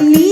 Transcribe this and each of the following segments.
minha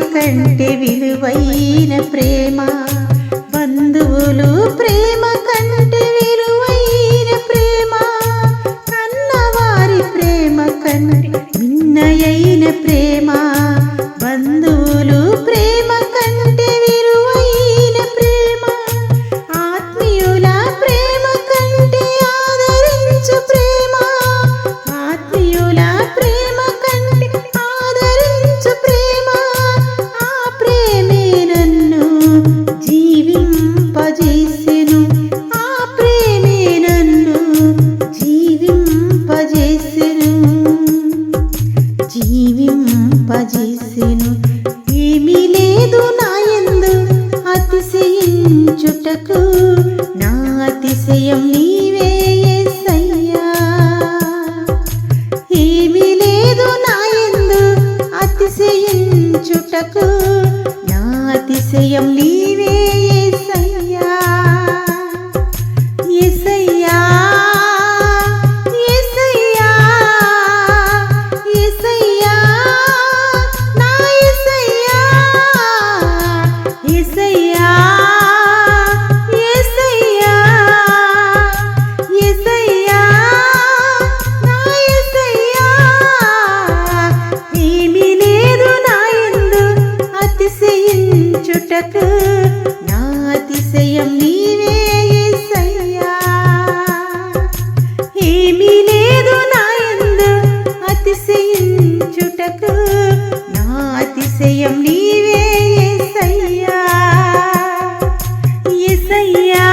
కంటే విలువైన ప్రేమ బంధువులు ప్రేమ కంటే విలువైన ప్రేమ కన్నవారి ప్రేమ కంటే మిన్నయైన ప్రేమ. లేదు నాయందు అతిశయించుటకు నా అతిశయం నీవే సయ్యా ఏమీ లేదు నాయందు అతిశయించుటకు తీర్చుటకు నా అతిశయం నీవే ఏసయ్యా. ఏమీ లేదు నా ఎందు అతిశయించుటకు నా అతిశయం నీవే ఏసయ్యా. ఏసయ్యా.